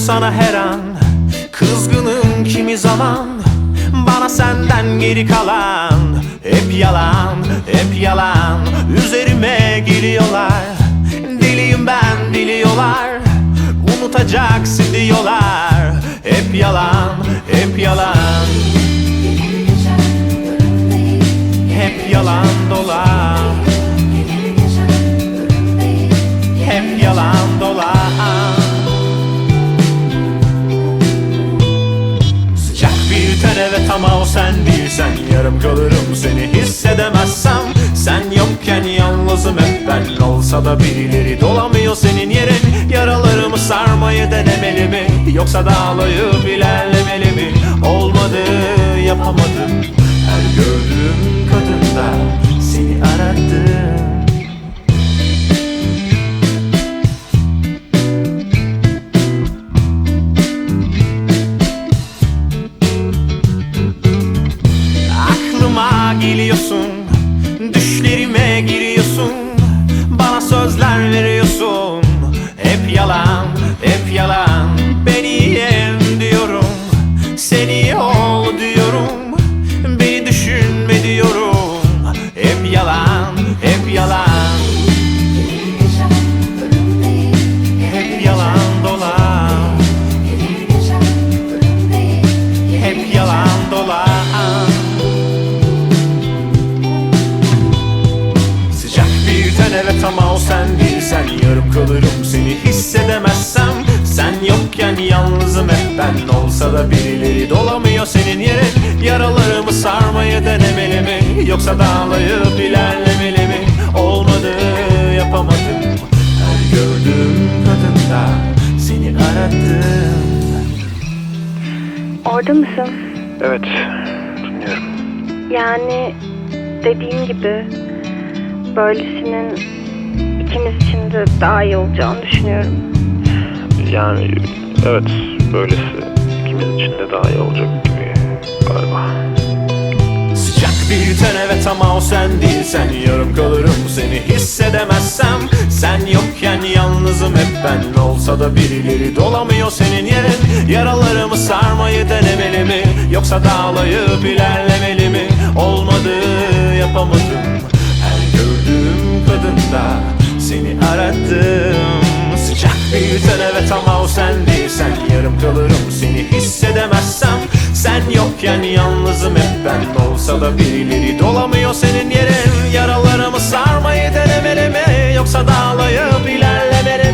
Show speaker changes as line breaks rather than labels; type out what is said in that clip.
sana her an. Kızgınım kimi zaman Bana senden geri kalan. Hep yalan, hep yalan Üzerime geliyorlar. Deliyim ben biliyorlar. Unutacaksın ama o sen değilsen Yarım kalırım seni hissedemezsem. Sen yokken yalnızım hep ben Olsa da birileri dolamıyor senin yerin. Yaralarımı sarmayı denemeli mi? Yoksa dağlayıp ilerlemeli mi? Olmadı yapamadım veriyorsun. Hep yalan, Olsa da birileri dolamıyor senin yerin Yaralarımı sarmayı denemeli mi Yoksa dağlayıp ilerlemeli mi Olmadı yapamadım Her gördüğüm kadında seni aradım
Orada mısın?
Evet, dinliyorum.
Yani dediğim gibi böylesinin ikimiz için de daha iyi olacağını düşünüyorum.
Yani evet, böylesi ikimiz için de daha iyi olacak gibi galiba.
Sıcak bir ten evet ama o sen değilsen Yarım kalırım seni hissedemezsem. Sen yokken yalnızım hep ben Olsa da birileri dolamıyor senin yerin. Yaralarımı sarmayı denemeli mi Yoksa dağlayıp ilerlemeli mi? Olmadı yapamadım. Her gördüğüm kadında seni aradım. Sıcak bir ten evet ama o sen değilsen Yarım kalırım yokken yalnızım hep ben. Olsa da birileri dolamıyor senin yerin. Yaralarımı sarmayı denemeli mi Yoksa dağlayıp ilerlemeli